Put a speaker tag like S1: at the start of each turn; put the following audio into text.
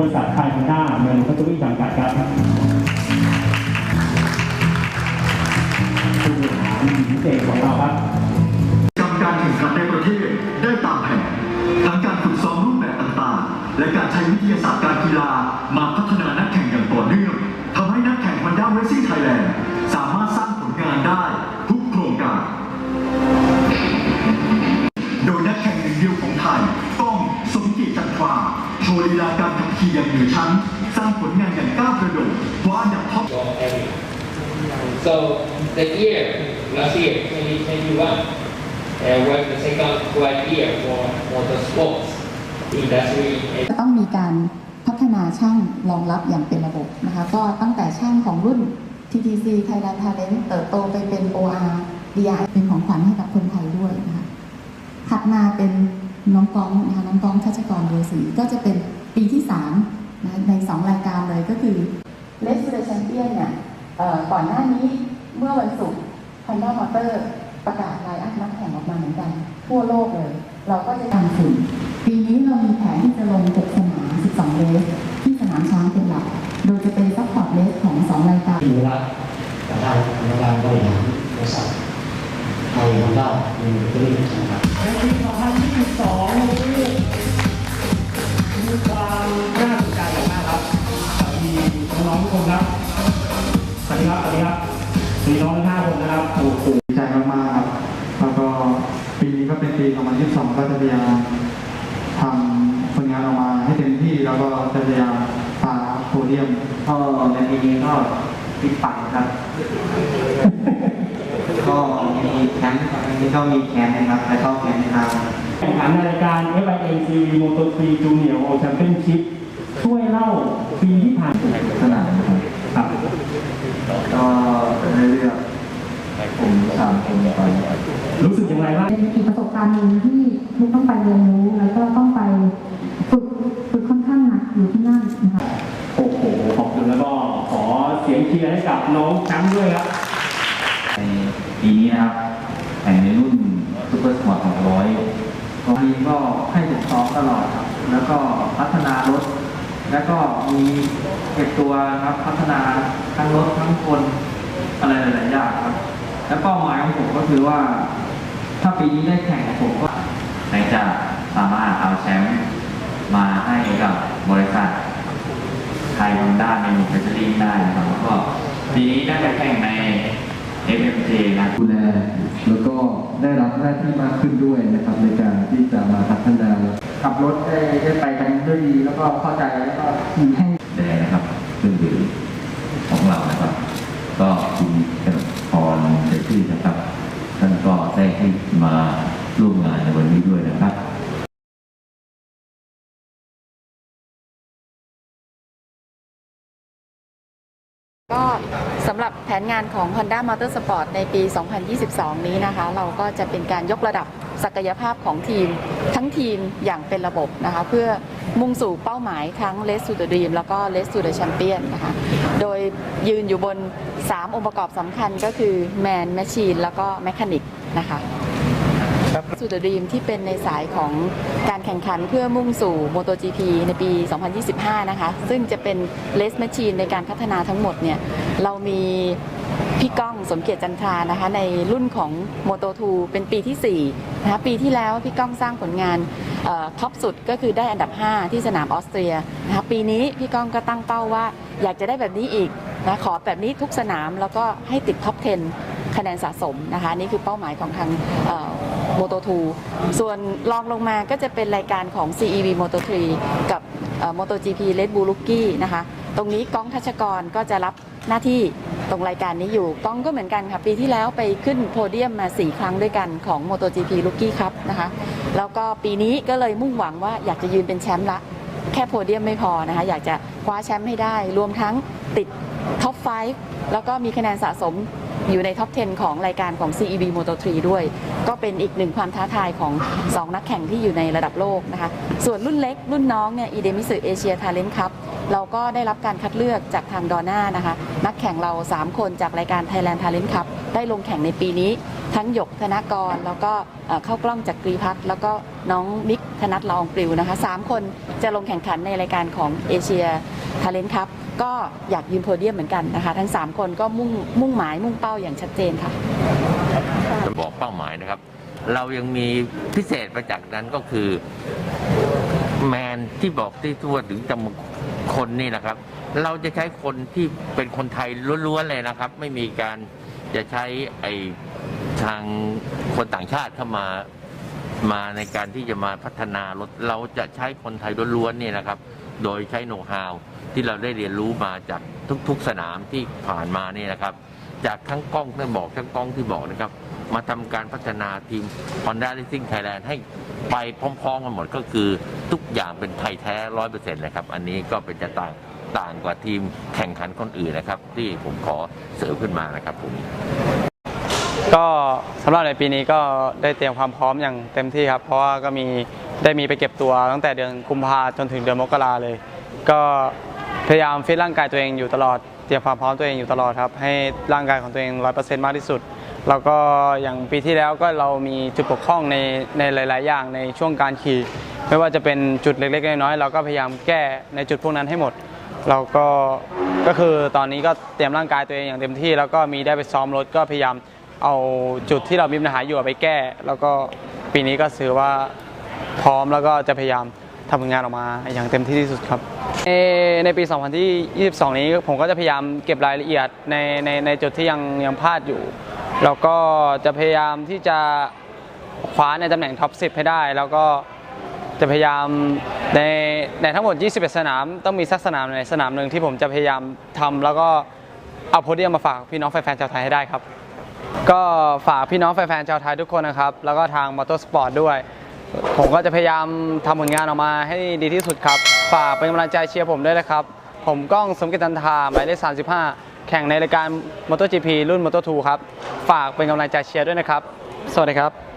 S1: เมืองพัทลุงจำกัดครับผู้บริหารหญิงเก่งของเราครับ
S2: จำการแข่งขันในประเทศได้ตามแผนทั้งการฝึกซ้อมรูปแบบต่างๆ และการใช้วิทยาศาสตร์การกีฬามาพัฒนานัก โชว์ลีลาการขับขี่อย่างเหนือชั้น สร้างผลงานอย่างก้าวกระโดดคว้าอันดับท็อป
S3: your area. So the year, last year, 2021, uh, was the second quiet year for motorsports industry
S4: จะต้องมีการพัฒนาช่างรองรับอย่างเป็นระบบนะคะก็ตั้งแต่ช่างของรุ่น TTC Thailand Talent เติบโตไปเป็น OR DR เป็นของขวัญให้กับคนไทยด้วยนะคะถัดมาเป็น น้องกองนะคะน้องกองชัชกรเรือศรีก็จะเป็นปีที่3นะใน 2 รายการเลยก็คือ l e s t e r Champion เนี่ยเอ่อก่อนหน้านี้เมื่อวันศุกร์ Honda Motor ประกาศรายอัพนักแข่งออกมาเหมือนกัน ทั่วโลกเลย เราก็จะทำสิ่งปีนี้เรามีแผนที่จะลง6สนาม 12 เลสที่สนามช้างเป็นหลัก โดยจะเป็นซัพพอร์ตเลสของ 2 รายการ
S5: อยู่รัฐประธานกรรมการบริหารบริษัทไทยฮอนด้ามีธุรกิจ
S6: ปีนี้ก็เป็นปี 2022 ก็จะพยายามทำผลงานออกมาให้เต็มที่แล้วก็จะพยายามพาโพเดียม
S7: ก็ในปีนี้ก็ติดฝันครับ ก็มีแคมป์อันนี้ก็มีแคมป์นะครับแล้วก็แคมป์ทาง
S1: แข่งขันในรายการ FIA CV Moto 3 Junior World Championship ช่วยเล่าปีที่ผ่าน
S6: สนามครับ
S1: ครับ
S6: ก็ได้เลือกผมสามคนไป
S1: รู้สึกอย่างไรบ้าง
S8: เป็นอีกประสบการณ์หนึ่งที่ที่ต้องไปเรียนรู้ แล้วก็ต้องไปฝึกฝึกค่อนข้างหนักอยู่ที่นั่นนะคะ
S1: โอ้โหขอบคุณแล้วก็ขอเสียงเชียร์ให้กับน้องแชมป์ด้วยครับ
S7: ในปีนี้นะครับแข่งในรุ่นซูเปอร์สปอร์ต200
S6: ก็มีก็ให้ฝึกซ้อมตลอดครับแล้วก็พัฒนารถ แล้วก็มีเก็บตัวนะครับพัฒนาทั้งรถทั้งคนอะไรหลายๆอย่างครับ แล้วเป้าหมายของผมก็คือว่า ถ้าปีนี้ได้แข่งผมก็
S7: ในจะสามารถเอาแชมป์มาให้กับบริษัทไทยฮอนด้าในมิเตอร์ลิงได้นะครับแล้วก็ปีนี้ได้ไปแข่งใน FMJ นะ
S9: ดูแลแล้วก็ได้รับหน้าที่มากขึ้นด้วยนะครับในการที่จะมาพัฒนา
S6: ขับรถได้ได้ไปกันด้วยดีแล้วก็เข้าใจแล้วก็ให้
S7: แดงนะครับเครื่องดื่มของเรานะครับ ก็คุณกนกพรเดชที่นะครับ ท่านก็ได้ให้มาร่วมงานในวันนี้ด้วยนะครับ
S4: ก็สำหรับแผนงานของ Honda Motorsport ในปี 2022 นี้นะคะ เราก็จะเป็นการยกระดับศักยภาพของทีม ทั้งทีมอย่างเป็นระบบนะคะ เพื่อมุ่งสู่เป้าหมายทั้ง Race to the Dream แล้วก็ Race to the Champion นะคะ โดยยืนอยู่บน 3 องค์ประกอบสำคัญก็คือ Man Machine แล้วก็ Mechanic นะคะ สู่เดดีมที่เป็นในสายของการแข่งขันเพื่อมุ่งสู่ MotoGP ในปี 2025 นะคะ ซึ่งจะเป็นเลสแมชชีนในการพัฒนาทั้งหมดเนี่ยเรามีพี่ก้องสมเกียรติจันทรานะคะในรุ่นของ Moto2 เป็นปีที่ 4 นะคะปีที่แล้วพี่ก้องสร้างผลงานท็อปสุดก็คือได้อันดับ 5 ที่สนามออสเตรียนะคะปีนี้พี่ก้องก็ตั้งเป้าว่าอยากจะได้แบบนี้อีกนะขอแบบนี้ทุกสนามแล้วก็ให้ติดท็อป 10 คะแนนสะสมนะคะนี่คือเป้าหมายของทาง โมโต2ส่วนรองลงมาก็จะเป็นรายการของ CEV Moto 3กับ MotoGP Red Bull Rookie นะคะ ตรงนี้ก้องทัชกรก็จะรับหน้าที่ตรงรายการนี้อยู่ก้องก็เหมือนกันค่ะ ปีที่แล้วไปขึ้นโพเดียมมา 4 ครั้งด้วยกันของ MotoGP Rookie ครับนะคะ แล้วก็ปีนี้ก็เลยมุ่งหวังว่าอยากจะยืนเป็นแชมป์ละ แค่โพเดียมไม่พอนะคะ อยากจะคว้าแชมป์ให้ได้ รวมทั้งติดท็อป 5 แล้วก็มีคะแนนสะสม อยู่ในท็อป 10 ของรายการของ CEV Moto 3 ด้วย ก็เป็นอีกหนึ่งความท้าทายของ 2 นักแข่งที่อยู่ในระดับโลกนะคะ ส่วนรุ่นเล็ก รุ่นน้องเนี่ยอีเดมิสึเอเชียทาเลนต์ครับเราก็ได้รับการคัดเลือกจากทางดอน่านะคะ นักแข่งเรา 3 คนจากรายการ Thailand Talent Cup ได้ลงแข่งในปีนี้ ทั้งหยกธนกร แล้วก็เข้ากล้องจากกรีพัฒแล้วก็น้องมิกธนัทลองปลิวนะคะสามคนจะลงแข่งขันในรายการของเอเชียทาเลนต์ครับ ก็อยากยืนโพเดียมเหมือนกันนะคะ ทั้ง 3 คนก็มุ่งมุ่งหมายมุ่งเป้าอย่างชัดเจนค่ะ
S10: จะบอกเป้าหมายนะครับ เรายังมีพิเศษไปจากนั้นก็คือ แมนที่บอกที่ทั่วถึงจำคนนี่นะครับ เราจะใช้คนที่เป็นคนไทยล้วนๆเลยนะครับ ไม่มีการจะใช้ไอทางคนต่างชาติเข้ามามาในการที่จะมาพัฒนารถเราจะใช้คนไทยล้วนๆนี่นะครับ โดยใช้โน้ตฮาวที่เราได้เรียนรู้มาจากทุกๆสนามที่ผ่านมาเนี่ยนะครับ จากทั้งกล้องที่บอกทั้งกล้องที่บอกนะครับ มาทำการพัฒนาทีม Honda Racing Thailand ให้ไปพร้อมๆกันหมดก็คือทุกอย่างเป็นไทยแท้ร้อยเปอร์เซ็นต์เลยครับ อันนี้ก็เป็นจะต่างต่างกว่าทีมแข่งขันคนอื่นนะครับ ที่ผมขอเสริมขึ้นมานะครับผม
S11: ก็สำหรับในปีนี้ก็ได้เตรียมความพร้อมอย่างเต็มที่ครับ เพราะว่าก็มี ได้มีไปเก็บตัวตั้งแต่เดือนกุมภาจนถึงเดือนมกราเลย ก็พยายามฟิตร่างกายตัวเองอยู่ตลอดเตรียมความพร้อมตัวเองอยู่ตลอดครับให้ร่างกายของตัวเองร้อยเปอร์เซ็นต์มากที่สุด แล้วก็อย่างปีที่แล้วก็เรามีจุดบกพร่องในในหลาย ๆ อย่างในช่วงการขี่ ไม่ว่าจะเป็นจุดเล็ก ๆ น้อย ๆ เราก็พยายามแก้ในจุดพวกนั้นให้หมดเราก็ก็คือตอนนี้ก็เตรียมร่างกายตัวเองอย่างเต็มที่ แล้วก็มีได้ไปซ้อมรถก็พยายามเอาจุดที่เรามีปัญหาอยู่ไปแก้ แล้วก็ปีนี้ก็ถือว่า พร้อมแล้วก็จะพยายามทำผลงานออกมาอย่างเต็มที่ที่สุดครับ ในในปี 2022 นี้ผมก็จะพยายามเก็บรายละเอียดในในในจุดที่ยังยังพลาดอยู่ แล้วก็จะพยายามที่จะคว้าในตำแหน่งท็อป 10 ให้ได้ แล้วก็จะพยายามในในทั้งหมด 21 สนาม ต้องมีสักสนามในสนามหนึ่งที่ผมจะพยายามทำแล้วก็เอาโพเดียมมาฝากพี่น้องแฟนๆชาวไทยให้ได้ครับ ก็ฝากพี่น้องแฟนๆชาวไทยทุกคนนะครับ แล้วก็ทางมอเตอร์สปอร์ตด้วย ผมก็จะพยายามทำผลงานออกมาให้ดีที่สุดครับ ฝากเป็นกำลังใจเชียร์ผมด้วยนะครับ ผมก้องสมกิจตันทาหมายเลข 35 แข่งในรายการ MotoGP รุ่น Moto2 ครับ ฝากเป็นกำลังใจเชียร์ด้วยนะครับ สวัสดีครับ